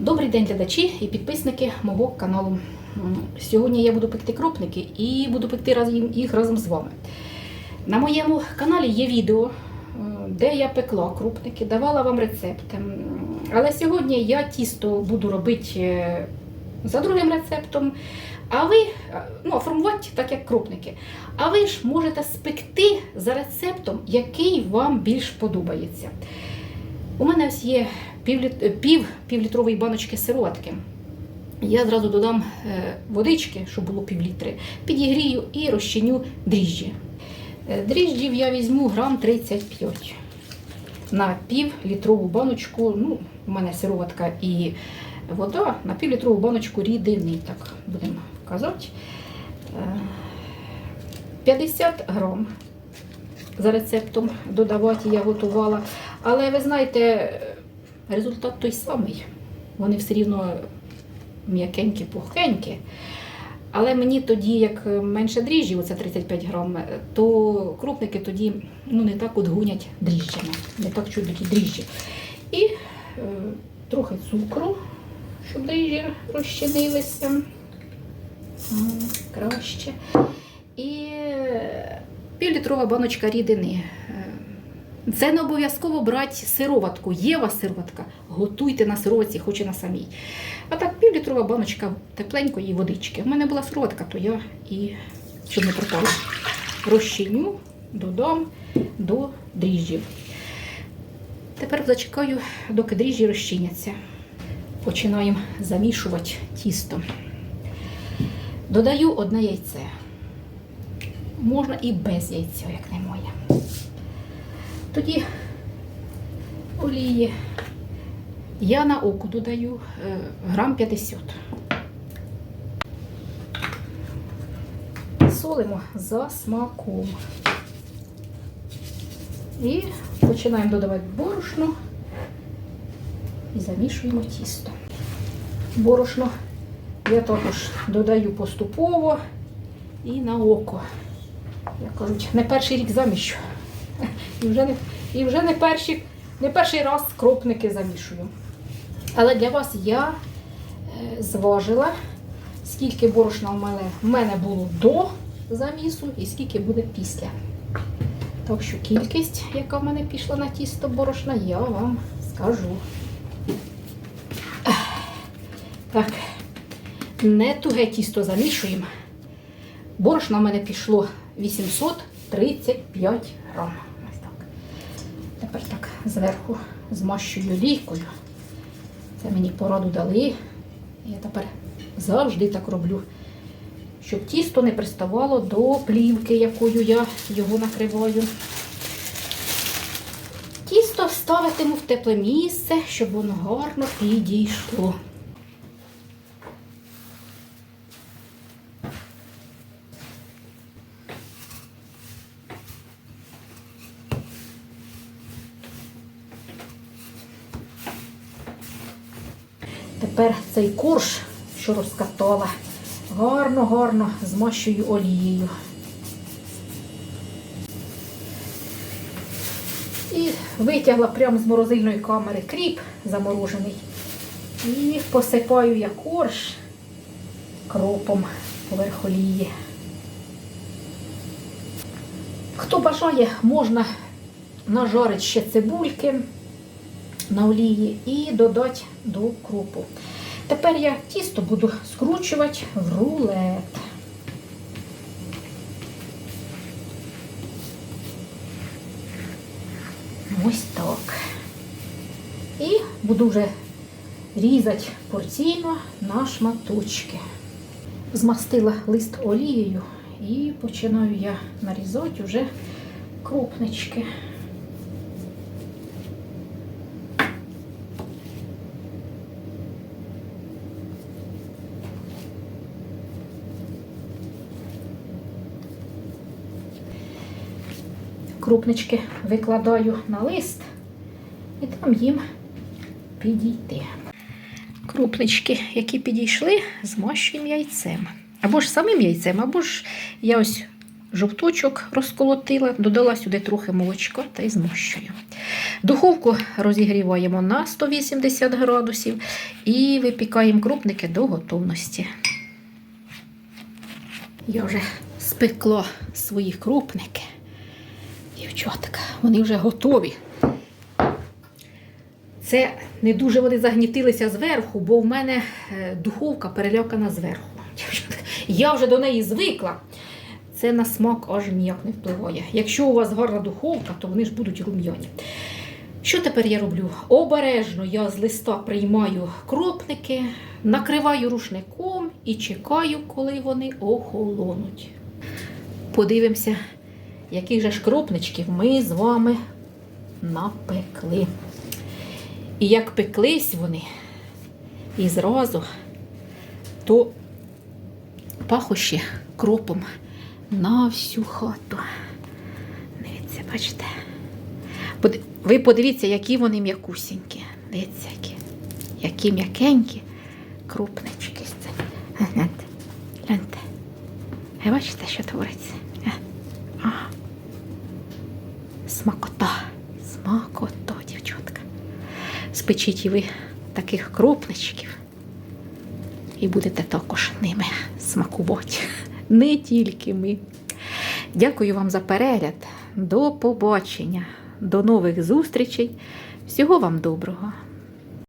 Добрий день, глядачі і підписники мого каналу. Сьогодні я буду пекти кропники і буду пекти їх разом з вами. На моєму каналі є відео, е, де я пекла крупники, давала вам рецепт. М, Але сьогодні я тісто буду робити е, за другим рецептом, а ви е, ну, формувати так, як крупники. А ви ж можете спекти за рецептом, який вам більш подобається. У мене ось є пів півлітрової баночки сироватки. Я зразу додам е, водички, щоб було півлітри, підігрію і розчиню дріжджі. Е, Дріжджів я візьму грам 35 на півлітрову баночку. Ну, у мене сироватка і вода на півлітрову баночку рідини, так будемо казати. Е, 50 грам за рецептом додавати я готувала. Але ви знаєте, результат той самий. Вони все рівно м'якенькі, пухенькі. Але мені тоді, як менше дріжджі, оце 35 грам, то крупники тоді ну, не так от гунять дріжджами, не так чудять дріжджі. І е, трохи цукру, щоб дріжджі розчинилися. Краще. І е, півлітрова баночка рідини. Це не обов'язково брати сироватку. Є у сироватка, готуйте на сироватці, хоч і на самій. А так, півлітрова баночка тепленької водички. У мене була сироватка, то я і, щоб не пропало, розчиню, додам до дріжджів. Тепер зачекаю, доки дріжджі розчиняться. Починаємо замішувати тісто. Додаю одне яйце. Можна і без яйця, як немає. Тоді олії я на око додаю е, грам 50. Солимо за смаком. І починаємо додавати борошно і замішуємо тісто. Борошно я також додаю поступово і на око. Як кажуть, не перший рік заміщу. І вже не, і вже не, перші, не перший раз кропники замішую. Але для вас я е, зважила, скільки борошна в мене, в мене було до замісу і скільки буде після. Так що кількість, яка в мене пішла на тісто борошна, я вам скажу. Так, не туге тісто замішуємо. Борошна в мене пішло 835 грам. Ось так. Тепер так зверху змащую лійкою. Це мені пораду дали. Я тепер завжди так роблю, щоб тісто не приставало до плівки, якою я його накриваю. Тісто ставитиму в тепле місце, щоб воно гарно підійшло. Тепер цей корж, що розкатала, гарно-гарно змащую олією. І витягла прямо з морозильної камери кріп заморожений. І посипаю я корж кропом поверх олії. Хто бажає, можна нажарити ще цибульки на олії і додати до крупу. Тепер я тісто буду скручувати в рулет. Ось так. І буду вже різати порційно на шматочки. Змастила лист олією і починаю я нарізати вже крупнички. Крупнички викладаю на лист і там їм підійти. Крупнички, які підійшли, змащуємо яйцем. Або ж самим яйцем, або ж я ось жовточок розколотила, додала сюди трохи молочка та й змощую. Духовку розігріваємо на 180 градусів і випікаємо крупники до готовності. Я вже спекла свої крупники. Дівчатка, вони вже готові. Це не дуже вони загнітилися зверху, бо в мене е, духовка перелякана зверху. Я вже до неї звикла. Це на смак аж ніяк не впливає. Якщо у вас гарна духовка, то вони ж будуть рум'яні. Що тепер я роблю? Обережно я з листа приймаю кропники, накриваю рушником і чекаю, коли вони охолонуть. Подивимося, яких же ж кропничків ми з вами напекли. І як пеклись вони і зразу, то пахощі кропом на всю хату. Дивіться, бачите? Ви подивіться, які вони м'якусінькі. Дивіться, які, які м'якенькі крупнички. Гляньте, гляньте. Бачите, що твориться? А. Смакота, смакота, дівчатка. Спечіть і ви таких крупничків. І будете також ними смакувати. Не тільки ми. Дякую вам за перегляд. До побачення. До нових зустрічей. Всього вам доброго.